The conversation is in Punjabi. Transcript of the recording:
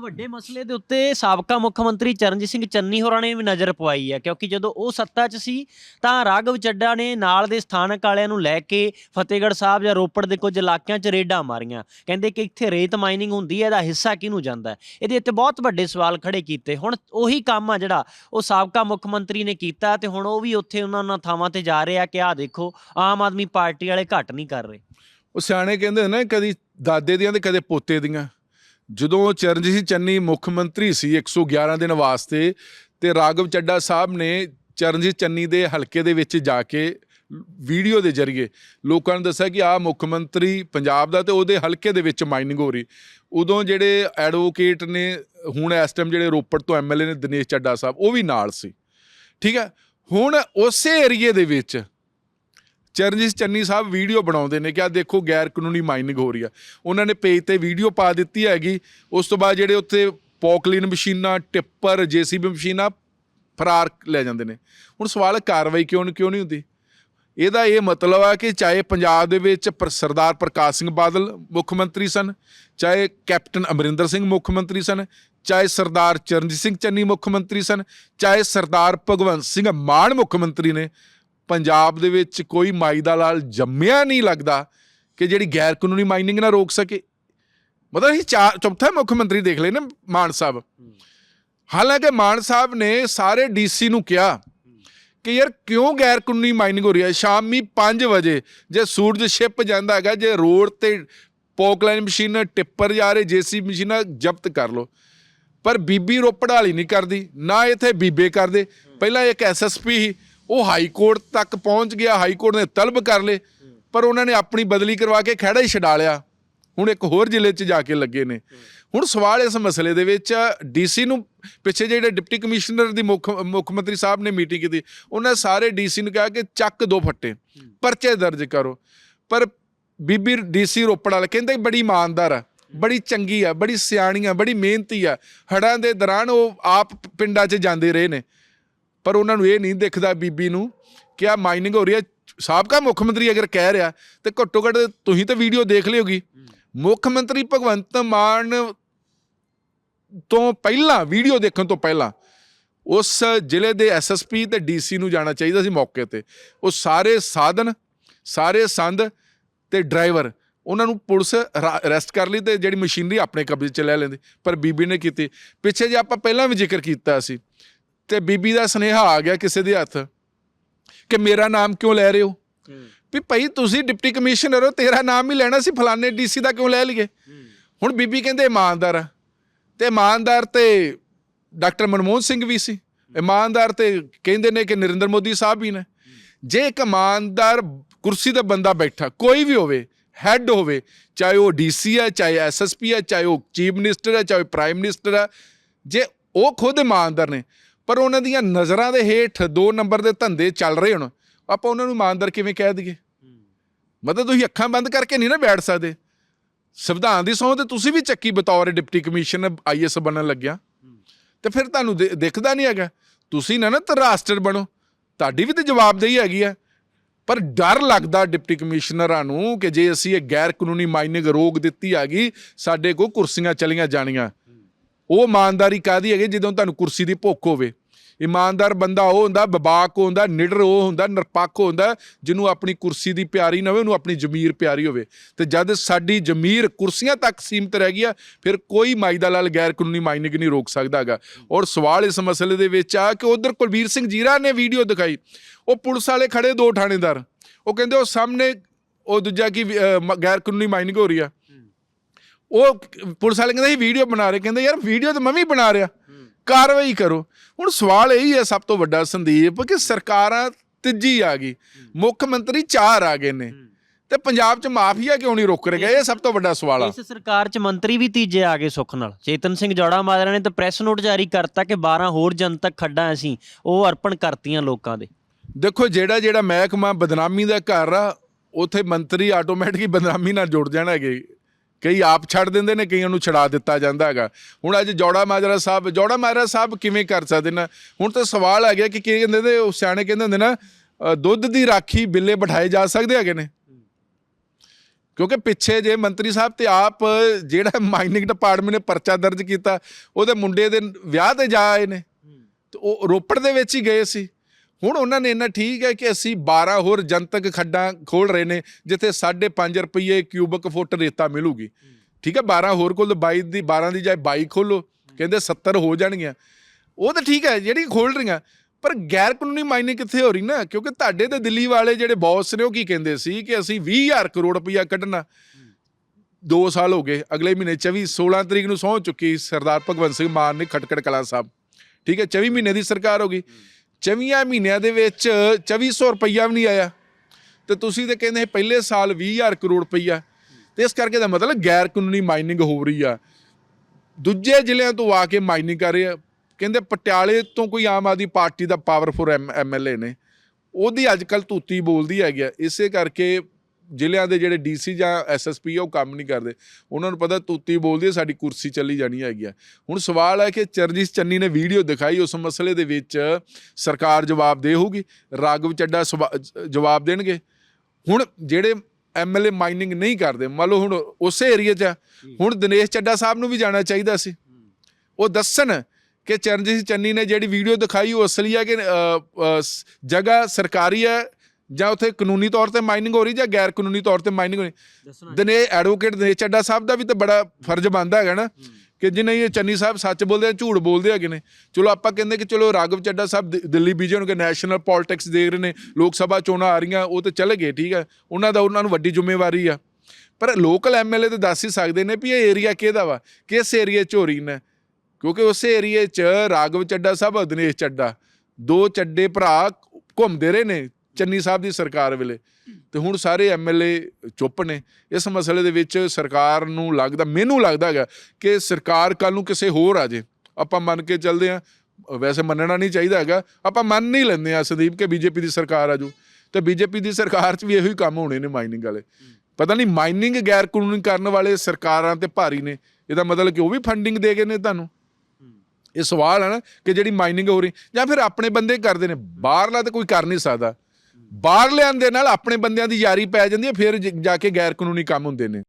ਵੱਡੇ ਮਸਲੇ ਦੇ ਉੱਤੇ ਸਾਬਕਾ ਮੁੱਖ ਮੰਤਰੀ ਚਰਨਜੀਤ ਸਿੰਘ ਚੰਨੀ ਹੋਰਾਂ ਨੇ ਵੀ ਨਜ਼ਰ ਪਵਾਈ ਹੈ, ਕਿਉਂਕਿ ਜਦੋਂ ਉਹ ਸੱਤਾ 'ਚ ਸੀ, ਤਾਂ ਰਾਘਵ ਚੱਡਾ ਨੇ ਨਾਲ ਦੇ ਸਥਾਨਕ ਵਾਲਿਆਂ ਨੂੰ ਲੈ ਕੇ ਫਤਿਹਗੜ੍ਹ ਸਾਹਿਬ ਜਾਂ ਰੋਪੜ ਦੇ ਕੁਝ ਇਲਾਕਿਆਂ 'ਚ ਰੇਡਾਂ ਮਾਰੀਆਂ। ਕਹਿੰਦੇ ਕਿ ਇੱਥੇ ਰੇਤ ਮਾਈਨਿੰਗ ਹੁੰਦੀ ਹੈ, ਇਹਦਾ ਹਿੱਸਾ ਕਿਹਨੂੰ ਜਾਂਦਾ ਹੈ? ਇਹਦੇ ਉੱਤੇ ਬਹੁਤ ਵੱਡੇ ਸਵਾਲ ਖੜੇ ਕੀਤੇ। ਹੁਣ ਉਹੀ ਕੰਮ ਆ ਜਿਹੜਾ ਉਹ ਸਾਬਕਾ ਮੁੱਖ ਮੰਤਰੀ ਨੇ ਕੀਤਾ ਤੇ ਹੁਣ ਉਹ ਵੀ ਉੱਥੇ ਉਹਨਾਂ ਉਹਨਾਂ ਥਾਵਾਂ ਤੇ ਜਾ ਰਿਹਾ ਕਿ ਆਹ ਦੇਖੋ, ਆਮ ਆਦਮੀ ਪਾਰਟੀ ਵਾਲੇ ਘੱਟ ਨਹੀਂ ਕਰ ਰਹੇ। ਉਹ ਸਿਆਣੇ ਕਹਿੰਦੇ ਨੇ, ਕਦੀ ਦਾਦੇ ਦੀਆਂ ਤੇ ਕਦੇ ਪੋਤੇ ਦੀਆਂ। ਜਦੋਂ ਚਰਨਜੀਤ ਚੰਨੀ ਮੁੱਖ ਮੰਤਰੀ ਸੀ 111 ਦਿਨ ਵਾਸਤੇ ਤੇ ਰਾਘਵ ਚੱਡਾ ਸਾਹਿਬ ਨੇ ਚਰਨਜੀਤ ਚੰਨੀ ਦੇ ਹਲਕੇ ਦੇ ਵਿੱਚ ਜਾ ਕੇ ਵੀਡੀਓ ਦੇ ਜ਼ਰੀਏ ਲੋਕਾਂ ਨੂੰ ਦੱਸਿਆ ਕਿ ਆ ਮੁੱਖ ਮੰਤਰੀ ਪੰਜਾਬ ਦਾ ਤੇ ਉਹਦੇ ਹਲਕੇ ਦੇ ਵਿੱਚ ਮਾਈਨਿੰਗ ਹੋ ਰਹੀ। ਉਦੋਂ ਜਿਹੜੇ ਐਡਵੋਕੇਟ ਨੇ, ਹੁਣ ਇਸ ਟਾਈਮ ਜਿਹੜੇ ਰੋਪੜ ਤੋਂ ਐਮਐਲਏ ਨੇ ਦਿਨੇਸ਼ ਚੱਡਾ ਸਾਹਿਬ, ਉਹ ਵੀ ਨਾਲ ਸੀ। ਠੀਕ ਹੈ? ਹੁਣ ਉਸੇ ਏਰੀਏ ਦੇ ਵਿੱਚ ਚਰਨਜੀਤ ਚੰਨੀ ਸਾਹਿਬ ਵੀਡੀਓ ਬਣਾਉਂਦੇ ਨੇ ਕਿ ਆ ਦੇਖੋ ਗੈਰ ਕਾਨੂੰਨੀ ਮਾਈਨਿੰਗ ਹੋ ਰਹੀ ਆ। ਉਹਨਾਂ ਨੇ ਪੇਜ ਤੇ ਵੀਡੀਓ ਪਾ ਦਿੱਤੀ ਹੈਗੀ। ਉਸ ਤੋਂ ਬਾਅਦ ਜਿਹੜੇ ਉੱਥੇ ਪੋਕਲੀਨ ਮਸ਼ੀਨਾਂ, ਟਿੱਪਰ, ਜੀਸੀਬੀ ਮਸ਼ੀਨਾਂ ਫਰਾਰ ਲੈ ਜਾਂਦੇ ਨੇ। ਹੁਣ ਸਵਾਲ ਹੈ, ਕਾਰਵਾਈ ਕਿਉਂ ਨਹੀਂ ਕਿਉਂ ਨਹੀਂ ਹੁੰਦੀ? ਇਹਦਾ ਇਹ ਮਤਲਬ ਆ ਕਿ ਚਾਹੇ ਪੰਜਾਬ ਦੇ ਵਿੱਚ ਪਰ ਸਰਦਾਰ ਪ੍ਰਕਾਸ਼ ਸਿੰਘ ਬਾਦਲ ਮੁੱਖ ਮੰਤਰੀ ਸਨ, ਚਾਹੇ ਕੈਪਟਨ ਅਮਰਿੰਦਰ ਸਿੰਘ ਮੁੱਖ ਮੰਤਰੀ ਸਨ, ਚਾਹੇ ਸਰਦਾਰ ਚਰਨਜੀਤ ਸਿੰਘ ਚੰਨੀ ਮੁੱਖ ਮੰਤਰੀ ਸਨ, ਚਾਹੇ ਸਰਦਾਰ ਭਗਵੰਤ ਸਿੰਘ ਮਾਨ ਮੁੱਖ ਮੰਤਰੀ ਨੇ ਪੰਜਾਬ ਦੇ ਵਿੱਚ ਕੋਈ ਮਾਈ ਦਾ ਲਾਲ ਜੰਮਿਆ ਨਹੀਂ ਲੱਗਦਾ ਕਿ ਜਿਹੜੀ ਗੈਰ ਕਾਨੂੰਨੀ ਮਾਈਨਿੰਗ ਨਾ ਰੋਕ ਸਕੇ। ਮਤਲਬ ਇਹ ਚਾਰ, ਚੌਥਾ ਮੁੱਖ ਮੰਤਰੀ ਦੇਖ ਲੈ ਨਾ ਮਾਨ ਸਾਹਿਬ। ਹਾਲਾਂਕਿ ਮਾਨ ਸਾਹਿਬ ਨੇ ਸਾਰੇ ਡੀਸੀ ਨੂੰ ਕਿਹਾ ਕਿ ਯਾਰ ਕਿਉਂ ਗੈਰ ਕਾਨੂੰਨੀ ਮਾਈਨਿੰਗ ਹੋ ਰਹੀ ਹੈ? ਸ਼ਾਮੀ 5 ਵਜੇ ਜੇ ਸੂਰਜ ਛਿਪ ਜਾਂਦਾ ਹੈਗਾ, ਜੇ ਰੋਡ ਤੇ ਪੋਕਲਾਈਨ ਮਸ਼ੀਨਾਂ ਟਿੱਪਰ ਜਾ ਰਹੇ, ਜੇਸੀ ਮਸ਼ੀਨਾਂ ਜ਼ਬਤ ਕਰ ਲੋ ਪਰ ਬੀਬੀ ਰੋਪੜ ਵਾਲੀ ਨਹੀਂ ਕਰਦੀ, ਨਾ ਇੱਥੇ ਬੀਬੇ ਕਰਦੇ। ਪਹਿਲਾਂ ਇੱਕ ਐਸਐਸਪੀ ਸੀ ਉਹ ਹਾਈ ਕੋਰਟ ਤੱਕ ਪਹੁੰਚ ਗਿਆ, ਹਾਈ ਕੋਰਟ ਨੇ ਤਲਬ ਕਰ ਲਏ, ਪਰ ਉਹਨਾਂ ਨੇ ਆਪਣੀ ਬਦਲੀ ਕਰਵਾ ਕੇ ਖਹਿੜਾ ਹੀ ਛਡਾ ਲਿਆ। ਹੁਣ ਇੱਕ ਹੋਰ ਜ਼ਿਲ੍ਹੇ 'ਚ ਜਾ ਕੇ ਲੱਗੇ ਨੇ। ਹੁਣ ਸਵਾਲ ਇਸ ਮਸਲੇ ਦੇ ਵਿੱਚ, ਡੀਸੀ ਨੂੰ ਪਿੱਛੇ ਜਿਹੜੇ ਡਿਪਟੀ ਕਮਿਸ਼ਨਰ ਦੀ ਮੁੱਖ ਮੁੱਖ ਮੰਤਰੀ ਸਾਹਿਬ ਨੇ ਮੀਟਿੰਗ ਕੀਤੀ, ਉਹਨਾਂ ਸਾਰੇ ਡੀਸੀ ਨੂੰ ਕਿਹਾ ਕਿ ਚੱਕ ਦੋ ਫੱਟੇ, ਪਰਚੇ ਦਰਜ ਕਰੋ। ਪਰ ਬੀਬੀ ਡੀਸੀ ਰੋਪੜ ਵਾਲਾ ਕਹਿੰਦਾ ਬੜੀ ਇਮਾਨਦਾਰ ਆ, ਬੜੀ ਚੰਗੀ ਆ, ਬੜੀ ਸਿਆਣੀ ਆ, ਬੜੀ ਮਿਹਨਤੀ ਆ। ਹੜਾਂ ਦੇ ਦੌਰਾਨ ਉਹ ਆਪ ਪਿੰਡਾਂ 'ਚ ਜਾਂਦੇ ਰਹੇ ਨੇ। ਪਰ ਉਹਨਾਂ ਨੂੰ ਇਹ ਨਹੀਂ ਦਿਖਦਾ ਬੀਬੀ ਨੂੰ ਕਿ ਆ ਮਾਈਨਿੰਗ ਹੋ ਰਹੀ ਹੈ। ਸਾਬਕਾ ਮੁੱਖ ਮੰਤਰੀ ਅਗਰ ਕਹਿ ਰਿਹਾ, ਤੇ ਘੱਟੋ ਘੱਟ ਤੁਸੀਂ ਤਾਂ ਵੀਡੀਓ ਦੇਖ ਲਿਓਗੀ ਮੁੱਖ ਮੰਤਰੀ ਭਗਵੰਤ ਮਾਨ ਤੋਂ ਪਹਿਲਾਂ ਵੀਡੀਓ ਦੇਖਣ ਤੋਂ ਪਹਿਲਾਂ, ਉਸ ਜ਼ਿਲ੍ਹੇ ਦੇ ਐਸਐਸਪੀ ਤੇ ਡੀਸੀ ਨੂੰ ਜਾਣਾ ਚਾਹੀਦਾ ਸੀ ਮੌਕੇ ਤੇ। ਉਹ ਸਾਰੇ ਸਾਧਨ, ਸਾਰੇ ਸੰਦ ਤੇ ਡਰਾਈਵਰ ਉਹਨਾਂ ਨੂੰ ਪੁਲਿਸ ਅਰੈਸਟ ਕਰ ਲਈ ਤੇ ਜਿਹੜੀ ਮਸ਼ੀਨਰੀ ਆਪਣੇ ਕਬਜ਼ੇ 'ਚ ਲੈ ਲੈਂਦੀ। ਪਰ ਬੀਬੀ ਨੇ ਕੀਤੀ। ਪਿੱਛੇ ਜੇ ਆਪਾਂ ਪਹਿਲਾਂ ਵੀ ਜ਼ਿਕਰ ਕੀਤਾ ਸੀ ਤੇ ਬੀਬੀ ਦਾ ਸੁਨੇਹਾ ਆ ਗਿਆ ਕਿਸੇ ਦੇ ਹੱਥ ਕਿ ਮੇਰਾ ਨਾਮ ਕਿਉਂ ਲੈ ਰਹੇ ਹੋ? ਵੀ ਭਾਈ ਤੁਸੀਂ ਡਿਪਟੀ ਕਮਿਸ਼ਨਰ ਹੋ ਤੇਰਾ ਨਾਮ ਹੀ ਲੈਣਾ ਸੀ ਫਲਾਣੇ ਡੀਸੀ ਦਾ ਕਿਉਂ ਲੈ ਲਈਏ? ਹੁਣ ਬੀਬੀ ਕਹਿੰਦੇ ਇਮਾਨਦਾਰ ਆ। ਤੇ ਇਮਾਨਦਾਰ ਤੇ ਡਾਕਟਰ ਮਨਮੋਹਨ ਸਿੰਘ ਵੀ ਸੀ। ਇਮਾਨਦਾਰ ਤੇ ਕਹਿੰਦੇ ਨੇ ਕਿ ਨਰਿੰਦਰ ਮੋਦੀ ਸਾਹਿਬ ਵੀ ਨੇ। ਜੇ ਇੱਕ ਇਮਾਨਦਾਰ ਕੁਰਸੀ ਤੇ ਬੰਦਾ ਬੈਠਾ ਕੋਈ ਵੀ ਹੋਵੇ ਹੈੱਡ ਹੋਵੇ ਚਾਹੇ ਉਹ ਡੀਸੀ ਹੈ ਚਾਹੇ ਐਸਐਸਪੀ ਹੈ ਚਾਹੇ ਉਹ ਚੀਫ ਮਿਨਿਸਟਰ ਹੈ ਚਾਹੇ ਪ੍ਰਾਈਮ ਮਿਨਿਸਟਰ ਹੈ ਜੇ ਉਹ ਖੁਦ ਇਮਾਨਦਾਰ ਨੇ ਪਰ ਉਹਨਾਂ ਦੀਆਂ ਨਜ਼ਰਾਂ ਦੇ ਹੇਠ ਦੋ ਨੰਬਰ ਦੇ ਧੰਦੇ ਚੱਲ ਰਹੇ ਹੁਣ। ਆਪਾਂ ਉਹਨਾਂ ਨੂੰ ਇਮਾਨਦਾਰ ਕਿਵੇਂ ਕਹਿ ਦਈਏ? ਮਤਲਬ ਤੁਸੀਂ ਅੱਖਾਂ ਬੰਦ ਕਰਕੇ ਨਹੀਂ ਨਾ ਬੈਠ ਸਕਦੇ। ਸੰਵਿਧਾਨ ਦੀ ਸਹੁੰ ਤੇ ਤੁਸੀਂ ਵੀ ਚੱਕੀ ਬਤੌਰ ਡਿਪਟੀ ਕਮਿਸ਼ਨਰ ਆਈਐਸ ਬਣਨ ਲੱਗਿਆ। ਤੇ ਫਿਰ ਤੁਹਾਨੂੰ ਦੇ- ਦਿਖਦਾ ਨਹੀਂ ਹੈਗਾ। ਤੁਸੀਂ ਨਾ ਨਾ ਰਾਸ਼ਟਰ ਬਣੋ। ਤੁਹਾਡੀ ਵੀ ਤੇ ਜਵਾਬਦੇਹੀ ਹੈਗੀ ਆ। ਪਰ ਡਰ ਲੱਗਦਾ ਡਿਪਟੀ ਕਮਿਸ਼ਨਰਾਂ ਨੂੰ ਕਿ ਜੇ ਅਸੀਂ ਇਹ ਗੈਰ ਕਾਨੂੰਨੀ ਮਾਈਨਿੰਗ ਰੋਕ ਦਿੱਤੀ ਹੈਗੀ, ਸਾਡੇ ਕੋਲ ਕੁਰਸੀਆਂ ਚਲੀਆਂ ਜਾਣੀਆਂ। ਉਹ ਇਮਾਨਦਾਰੀ ਕਾਦੀ ਹੈਗੀ? ਜਦੋਂ ਤੁਹਾਨੂੰ ਕੁਰਸੀ ਦੀ ਭੁੱਖ ਹੋਵੇ। ਇਮਾਨਦਾਰ ਬੰਦਾ ਉਹ ਹੁੰਦਾ ਬਬਾਕ ਹੁੰਦਾ ਨਿਡਰ ਉਹ ਹੁੰਦਾ ਨਿਰਪੱਖ ਹੁੰਦਾ ਜਿਹਨੂੰ ਆਪਣੀ ਕੁਰਸੀ ਦੀ ਪਿਆਰੀ ਨਾ ਹੋਵੇ ਉਹਨੂੰ ਆਪਣੀ ਜ਼ਮੀਰ ਪਿਆਰੀ ਹੋਵੇ। ਤੇ ਜਦ ਸਾਡੀ ਜ਼ਮੀਰ ਕੁਰਸੀਆਂ ਤੱਕ ਸੀਮਤ ਰਹਿ ਗਈ ਆ ਫਿਰ ਕੋਈ ਮਾਈ ਦਾ ਲਾਲ ਗੈਰ ਕਾਨੂੰਨੀ ਮਾਈਨਿੰਗ ਨਹੀਂ ਰੋਕ ਸਕਦਾਗਾ ਔਰ ਸਵਾਲ ਇਸ ਮਸਲੇ ਦੇ ਵਿੱਚ ਆ ਕਿ ਉਧਰ ਕੁਲਵੀਰ ਸਿੰਘ ਜੀਰਾ ਨੇ ਵੀਡੀਓ ਦਿਖਾਈ। ਉਹ ਪੁਲਿਸ ਵਾਲੇ ਖੜੇ ਦੋ ਥਾਣੇਦਾਰ। ਉਹ ਕਹਿੰਦੇ ਉਹ ਸਾਹਮਣੇ ਉਹ ਦੂਜਾ ਕੀ ਅਹ, ਗੈਰ ਕਾਨੂੰਨੀ ਮਾਈਨਿੰਗ ਹੋ ਰਹੀ ਆ। ਉਹ ਪੁਲਿਸ ਵਾਲੇ ਕਹਿੰਦੇ ਇਹ ਵੀਡੀਓ ਬਣਾ ਰਹੇ ਕਹਿੰਦੇ ਯਾਰ ਵੀਡੀਓ ਤਾਂ ਮੈਂ ਵੀ ਬਣਾ ਰਿਹਾ। ਕਾਰਵਾਈ ਕਰੋ। ਹੁਣ ਸਵਾਲ ਇਹੀ ਹੈ ਸਭ ਤੋਂ ਵੱਡਾ ਸੰਦੀਪ ਕਿ ਸਰਕਾਰਾਂ ਤੀਜੀ ਆ ਗਈ ਮੁੱਖ ਮੰਤਰੀ ਚਾਰ ਆ ਗਏ ਨੇ। ਤੇ ਪੰਜਾਬ 'ਚ ਮਾਫੀਆ ਕਿਉਂ ਨਹੀਂ ਰੁਕ ਰਹੇ? ਇਹ ਸਭ ਤੋਂ ਵੱਡਾ ਸਵਾਲ ਆ। ਇਸ ਸਰਕਾਰ 'ਚ ਮੰਤਰੀ ਵੀ ਤੀਜੇ ਆ ਗਏ ਸੁੱਖ ਨਾਲ। ਚੇਤਨ ਸਿੰਘ ਜੋੜਾ ਮਾਜਰਾ ਨੇ ਤਾਂ ਪ੍ਰੈਸ ਨੋਟ ਜਾਰੀ ਕਰਤਾ ਕਿ 12 ਹੋਰ ਜਨਤਕ ਖੱਡਾਂ ਅਸੀਂ ਉਹ ਅਰਪਣ ਕਰਤੀਆਂ ਲੋਕਾਂ ਦੇ। ਦੇਖੋ ਜਿਹੜਾ ਜਿਹੜਾ ਮਹਿਕਮਾ ਬਦਨਾਮੀ ਦਾ ਘਰ ਆ ਉਥੇ ਮੰਤਰੀ ਆਟੋਮੈਟਿਕਲੀ ਬਦਨਾਮੀ ਨਾਲ ਜੁੜ ਜਾਣਾ ਹੈਗੇ ਕਈ ਆਪ ਛੱਡ ਦਿੰਦੇ ਨੇ ਕਈਆਂ ਨੂੰ ਛਡਾ ਦਿੱਤਾ ਜਾਂਦਾ ਹੈਗਾ। ਹੁਣ ਅੱਜ ਜੋੜਾ ਮਾਜਰਾ ਸਾਹਿਬ ਜੋੜਾ ਮਾਜਰਾ ਸਾਹਿਬ ਕਿਵੇਂ ਕਰ ਸਕਦੇ ਨੇ? ਹੁਣ ਤਾਂ ਸਵਾਲ ਆ ਗਿਆ ਕਿ ਕੀ ਕਹਿੰਦੇ ਨੇ ਉਹ ਸਿਆਣੇ ਕਹਿੰਦੇ ਹੁੰਦੇ ਨਾ ਅ, ਦੁੱਧ ਦੀ ਰਾਖੀ ਬਿੱਲੇ ਬਿਠਾਏ ਜਾ ਸਕਦੇ ਹੈਗੇ ਨੇ? ਕਿਉਂਕਿ ਪਿੱਛੇ ਜੇ ਮੰਤਰੀ ਸਾਹਿਬ ਤੇ ਆਪ ਜਿਹੜਾ ਮਾਈਨਿੰਗ ਡਿਪਾਰਟਮੈਂਟ ਨੇ ਪਰਚਾ ਦਰਜ ਕੀਤਾ ਉਹਦੇ ਮੁੰਡੇ ਦੇ ਵਿਆਹ ਤੇ ਜਾ ਆਏ ਨੇ। ਤੇ ਉਹ ਰੋਪੜ ਦੇ ਵਿੱਚ ਹੀ ਗਏ ਸੀ। ਹੁਣ ਉਹਨਾਂ ਨੇ ਇੰਨਾ ਠੀਕ ਹੈ ਕਿ ਅਸੀਂ 12 ਹੋਰ ਜਨਤਕ ਖੱਡਾਂ ਖੋਲ ਰਹੇ ਨੇ, ਜਿੱਥੇ 5.5 ਰੁਪਏ ਕਿਊਬਿਕ ਫੁੱਟ ਰੇਤਾ ਮਿਲੂਗੀ। ਠੀਕ ਹੈ 12 ਹੋਰ ਕੋਲ 22 ਦੀ 12 ਦੀ ਜਾਏ 22 ਖੋਲੋ ਕਹਿੰਦੇ 70 ਹੋ ਜਾਣਗੀਆਂ। ਉਹ ਤਾਂ ਠੀਕ ਹੈ ਜਿਹੜੀ ਖੋਲ ਰਹੀਆਂ, ਪਰ ਗੈਰ ਕਾਨੂੰਨੀ ਮਾਈਨਿੰਗ ਕਿੱਥੇ ਹੋ ਰਹੀ ਨਾ? ਕਿਉਂਕਿ ਤੁਹਾਡੇ ਤੇ ਦਿੱਲੀ ਵਾਲੇ ਜਿਹੜੇ ਬੌਸ ਨੇ, ਉਹ ਕੀ ਕਹਿੰਦੇ ਸੀ ਕਿ ਅਸੀਂ 20000 ਕਰੋੜ ਰੁਪਇਆ ਕੱਢਣਾ। 2 ਸਾਲ ਹੋ ਗਏ, ਅਗਲੇ ਮਹੀਨੇ 24 16 ਤਰੀਕ ਨੂੰ ਸਹੁੰ ਚੁੱਕੀ ਸਰਦਾਰ ਭਗਵੰਤ ਸਿੰਘ ਮਾਨ ਨੇ ਖਟਕੜ ਕਲਾ ਸਾਹਿਬ। ਠੀਕ ਹੈ 24 ਮਹੀਨੇ ਦੀ ਸਰਕਾਰ ਹੋ ਗਈ। 24 ਮਹੀਨਿਆਂ ਦੇ ਵਿੱਚ 2400 ਰੁਪਈਆ ਵੀ ਨਹੀਂ ਆਇਆ। ਤੇ ਤੁਸੀਂ ਤੇ ਕਹਿੰਦੇ ਪਹਿਲੇ ਸਾਲ 20000 ਕਰੋੜ ਰੁਪਈਆ। ਤੇ ਇਸ ਕਰਕੇ ਦਾ ਮਤਲਬ ਗੈਰ ਕਾਨੂੰਨੀ ਮਾਈਨਿੰਗ ਹੋ ਰਹੀ ਆ। ਦੂਜੇ ਜ਼ਿਲ੍ਹਿਆਂ ਤੋਂ ਆ ਕੇ ਮਾਈਨਿੰਗ ਕਰ ਰਹੇ ਆ। ਕਹਿੰਦੇ ਪਟਿਆਲੇ ਤੋਂ ਕੋਈ ਆਮ ਆਦਮੀ ਪਾਰਟੀ ਦਾ ਪਾਵਰਫੁਲ ਐਮਐਲਏ ਨੇ। ਉਹਦੀ ਅੱਜ ਕੱਲ ਧੂਤੀ ਬੋਲਦੀ ਹੈਗੀ ਆ। ਇਸੇ ਕਰਕੇ ਜ਼ਿਲ੍ਹਿਆਂ ਦੇ ਜਿਹੜੇ ਡੀਸੀ ਜਾਂ ਐਸਐਸਪੀ ਉਹ ਕੰਮ ਨਹੀਂ ਕਰਦੇ। ਉਹਨਾਂ ਨੂੰ ਪਤਾ ਤੂਤੀ ਬੋਲਦੀ ਹੈ ਸਾਡੀ ਕੁਰਸੀ ਚੱਲੀ ਜਾਣੀ ਹੈਗੀ ਆ। ਹੁਣ ਸਵਾਲ ਹੈ ਕਿ ਚਰਨਜੀਤ ਚੰਨੀ ਨੇ ਵੀਡੀਓ ਦਿਖਾਈ ਉਸ ਮਸਲੇ ਦੇ ਵਿੱਚ ਸਰਕਾਰ ਜਵਾਬ ਦੇ ਹੋਊਗੀ? ਰਾਘਵ ਚੱਡਾ ਸਵਾ- ਜ- ਜਵਾਬ ਦੇਣਗੇ। ਹੁਣ ਜਿਹੜੇ ਐਮਐਲਏ ਮਾਈਨਿੰਗ ਨਹੀਂ ਕਰਦੇ ਮੰਨ ਲਓ ਹੁਣ ਉਸੇ ਏਰੀਆ 'ਚ ਆ, ਹੁਣ ਦਿਨੇਸ਼ ਚੱਡਾ ਸਾਹਿਬ ਨੂੰ ਵੀ ਜਾਣਾ ਚਾਹੀਦਾ ਸੀ। ਉਹ ਦੱਸਣ ਕਿ ਚਰਨਜੀਤ ਚੰਨੀ ਨੇ ਜਿਹੜੀ ਵੀਡੀਓ ਦਿਖਾਈ ਉਹ ਅਸਲੀ ਹੈ ਕਿ ਜਗ੍ਹਾ ਸਰਕਾਰੀ ਹੈ ਜਾਂ ਉੱਥੇ ਕਾਨੂੰਨੀ ਤੌਰ ਤੇ ਮਾਈਨਿੰਗ ਹੋ ਰਹੀ ਜਾਂ ਗੈਰ ਕਾਨੂੰਨੀ ਤੌਰ ਤੇ ਮਾਈਨਿੰਗ ਹੋ ਰਹੀ? ਦਨੇ ਐਡਵੋਕੇਟ ਦਿਨੇਸ਼ ਚੱਡਾ ਸਾਹਿਬ ਦਾ ਵੀ ਤਾਂ ਬੜਾ ਫਰਜ਼ ਬਣਦਾ ਹੈਗਾ ਨਾ ਕਿ ਜਿਹਨੇ ਇਹ ਚੰਨੀ ਸਾਹਿਬ ਸੱਚ ਬੋਲਦੇ ਆ ਝੂਠ ਬੋਲਦੇ ਹੈਗੇ ਨੇ। ਚਲੋ ਆਪਾਂ ਕਹਿੰਦੇ ਕਿ ਚਲੋ ਰਾਘਵ ਚੱਡਾ ਸਾਹਿਬ ਦਿੱਲੀ ਬੀਜੇ ਕੇ ਨੈਸ਼ਨਲ ਪੋਲਿਟਿਕਸ ਦੇਖ ਰਹੇ ਨੇ ਲੋਕ ਸਭਾ ਚੋਣਾਂ ਆ ਰਹੀਆਂ ਉਹ ਤੇ ਚਲੇ ਗਏ ਠੀਕ ਹੈ ਉਹਨਾਂ ਦਾ ਉਹਨਾਂ ਨੂੰ ਵੱਡੀ ਜ਼ਿੰਮੇਵਾਰੀ ਆ। ਪਰ ਲੋਕਲ ਐਮਐਲਏ ਤੇ ਦੱਸ ਹੀ ਸਕਦੇ ਨੇ ਵੀ ਇਹ ਏਰੀਆ ਕਿਹਦਾ ਵਾ ਕਿਸ ਏਰੀਆ 'ਚ ਹੋ ਰਹੀ ਨੇ। ਕਿਉਂਕਿ ਉਸੇ ਏਰੀਏ 'ਚ ਰਾਘਵ ਚੱਡਾ ਸਾਹਿਬ ਦਿਨੇਸ਼ ਚੱਡਾ ਦੋ ਚੱਡੇ ਭਰਾ ਘੁੰਮਦੇ ਰਹੇ ਨੇ ਚੰਨੀ ਸਾਹਿਬ ਦੀ ਸਰਕਾਰ ਵੇਲੇ। ਤੇ ਹੁਣ ਸਾਰੇ ਐਮਐਲਏ ਚੁੱਪ ਨੇ। ਇਸ ਮਸਲੇ ਦੇ ਵਿੱਚ ਸਰਕਾਰ ਨੂੰ ਲੱਗਦਾ, ਮੈਨੂੰ ਲੱਗਦਾ ਹੈਗਾ ਕਿ ਸਰਕਾਰ ਕੱਲ ਨੂੰ ਕਿਸੇ ਹੋਰ ਆ ਜੇ। ਆਪਾਂ ਮੰਨ ਕੇ ਚੱਲਦੇ ਆ ਵੈਸੇ ਮੰਨਣਾ ਨਹੀਂ ਚਾਹੀਦਾ ਹੈਗਾ। ਆਪਾਂ ਮੰਨ ਨਹੀਂ ਲੈਂਦੇ ਆ ਸੰਦੀਪ ਕਿ ਬੀਜੇਪੀ ਦੀ ਸਰਕਾਰ ਆ ਜੂ। ਤੇ ਬੀਜੇਪੀ ਦੀ ਸਰਕਾਰ 'ਚ ਵੀ ਇਹੋ ਹੀ ਕੰਮ ਹੋਣੇ ਨੇ ਮਾਈਨਿੰਗ ਵਾਲੇ। ਪਤਾ ਨਹੀਂ ਮਾਈਨਿੰਗ ਗੈਰ ਕਾਨੂੰਨੀ ਕਰਨ ਵਾਲੇ ਸਰਕਾਰਾਂ ਤੇ ਭਾਰੀ ਨੇ। ਇਹਦਾ ਮਤਲਬ ਕਿ ਉਹ ਵੀ ਫੰਡਿੰਗ ਦੇ ਗਏ ਨੇ ਤੁਹਾਨੂੰ। ਇਹ ਸਵਾਲ ਹੈ ਨਾ ਕਿ ਜਿਹੜੀ ਮਾਈਨਿੰਗ ਹੋ ਰਹੀ ਜਾਂ ਫਿਰ ਆਪਣੇ ਬੰਦੇ ਕਰਦੇ ਨੇ। ਬਾਹਰਲਾ ਤਾਂ ਕੋਈ ਕਰ ਨਹੀਂ ਸਕਦਾ। ਬਾਹਰਲਿਆਂ ਦੇ ਨਾਲ ਆਪਣੇ ਬੰਦਿਆਂ ਦੀ ਯਾਰੀ ਪੈ ਜਾਂਦੀ ਹੈ, ਫਿਰ ਜ- ਜਾ ਕੇ ਗੈਰ ਕਾਨੂੰਨੀ ਕੰਮ ਹੁੰਦੇ ਨੇ।